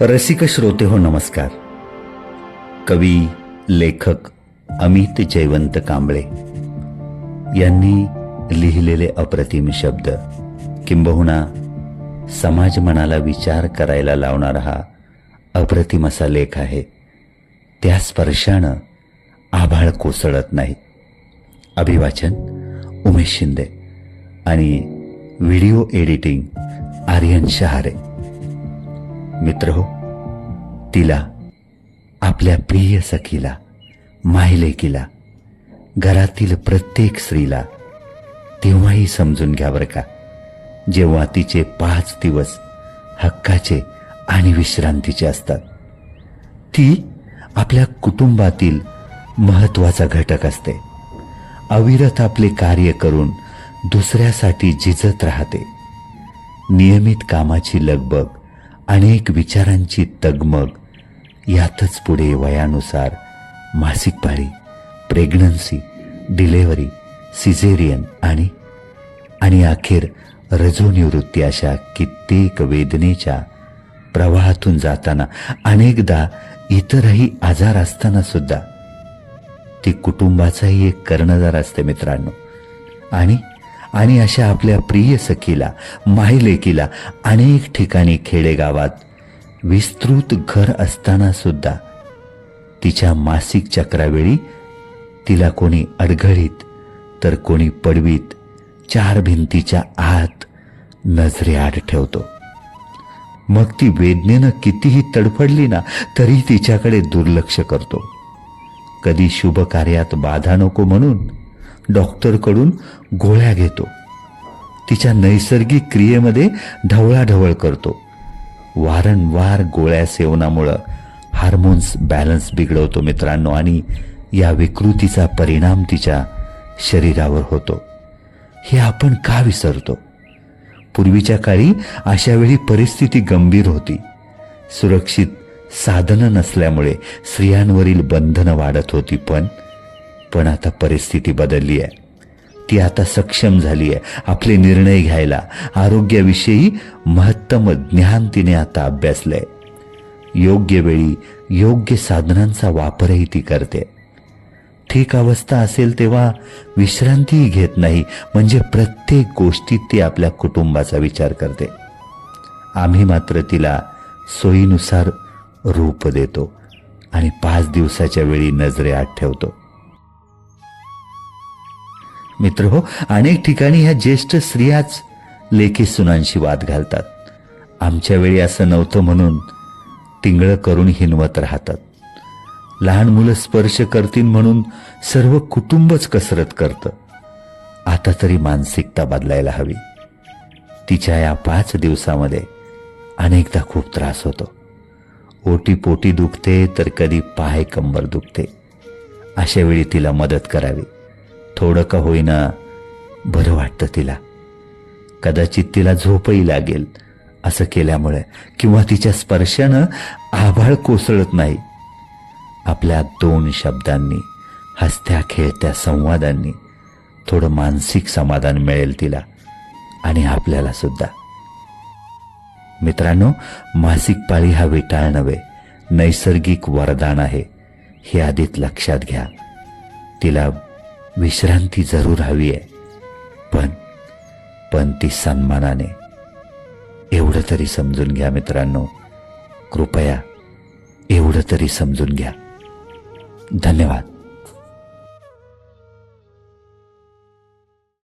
रसिक श्रोते हो नमस्कार. कवी लेखक अमित जयवंत कांबळे यांनी लिहिलेले अप्रतिम शब्द किंबहुना समाज मनाला विचार करायला लावणारा हा अप्रतिम असा लेख आहे. त्या स्पर्शानं आभाळ कोसळत नाही. अभिवाचन उमेश शिंदे आणि व्हिडिओ एडिटिंग आर्यन शहारे. मित्र हो. तिला आपल्या प्रिय सखीला मायलेकीला घरातील प्रत्येक स्त्रीला तेव्हाही समजून घ्या बरं का. जेव्हा तिचे पाच दिवस हक्काचे आणि विश्रांतीचे असतात ती आपल्या कुटुंबातील महत्त्वाचा घटक असते. अविरत आपले कार्य करून दुसऱ्यासाठी झिजत राहते. नियमित कामाची लगबग अनेक विचारांची तगमग. यातच पुढे वयानुसार मासिक पाळी प्रेग्नन्सी डिलेवरी सिझेरियन आणि आणि अखेर रजोनिवृत्ती अशा कित्येक वेदनेच्या प्रवाहातून जाताना अनेकदा इतरही आजार असताना सुद्धा ती कुटुंबाचाही एक कर्णधार असते मित्रांनो. आणि आणि अशा आपल्या प्रिय सखीला मायलेकीला अनेक ठिकाणी खेडेगावात विस्तृत घर असताना सुद्धा तिच्या मासिक चक्रावेळी तिला कोणी अडघळीत तर कोणी पडवीत चार भिंतीच्या आत नजरेआड ठेवतो. मग ती वेदनेनं कितीही तडफडली ना तरी तिच्याकडे दुर्लक्ष करतो. कधी शुभ कार्यात बाधा नको म्हणून डॉक्टरकडून गोळ्या घेतो. तिच्या नैसर्गिक क्रियेमध्ये ढवळाढवळ करतो. वारंवार गोळ्या सेवनामुळं हार्मोन्स बॅलन्स बिघडवतो मित्रांनो आणि या विकृतीचा परिणाम तिच्या शरीरावर होतो. हे आपण का विसरतो? पूर्वीच्या काळी अशा वेळी परिस्थिती गंभीर होती. सुरक्षित साधनं नसल्यामुळे स्त्रियांवरील बंधनं वाढत होती पण पण आता परिस्थिती बदलली आहे. ती आता सक्षम झाली आहे. आपले निर्णय घ्यायला आरोग्याविषयी महत्तम ज्ञान तिने आता अभ्यासलंय. योग्य वेळी योग्य साधनांचा वापरही ती करते. ठीक अवस्था असेल तेव्हा विश्रांतीही घेत नाही. म्हणजे प्रत्येक गोष्टीत ती आपल्या कुटुंबाचा विचार करते. आम्ही मात्र तिला सोयीनुसार रूप देतो आणि पाच दिवसाच्या वेळी नजरे आत ठेवतो. मित्र हो अनेक ठिकाणी ह्या ज्येष्ठ स्त्रियाच लेखी सुनांशी वाद घालतात. आमच्या वेळी असं नव्हतं म्हणून तिंगळं करून हिनवत राहतात. लहान मुलं स्पर्श करतील म्हणून सर्व कुटुंबच कसरत करतं. आता तरी मानसिकता बदलायला हवी. तिच्या या पाच दिवसामध्ये अनेकदा खूप त्रास होतो. ओटी पोटी दुखते तर कधी पाय कंबर दुखते. अशा वेळी तिला मदत करावी. थोडं का होईना बरं वाटतं तिला. कदाचित तिला झोपही लागेल असं केल्यामुळे किंवा तिच्या स्पर्शानं आभाळ कोसळत नाही. आपल्या दोन शब्दांनी हसत्या खेळत्या संवादांनी थोडं मानसिक समाधान मिळेल तिला आणि आपल्याला सुद्धा. मित्रांनो मासिक पाळी हा विटाळ नव्हे नैसर्गिक वरदान आहे हे आधीच लक्षात घ्या. तिला विश्रांती जरूर हवी आहे. पण पण ती सन्मानाने. एवढं तरी समजून घ्या मित्रांनो. कृपया एवढं तरी समजून घ्या. धन्यवाद.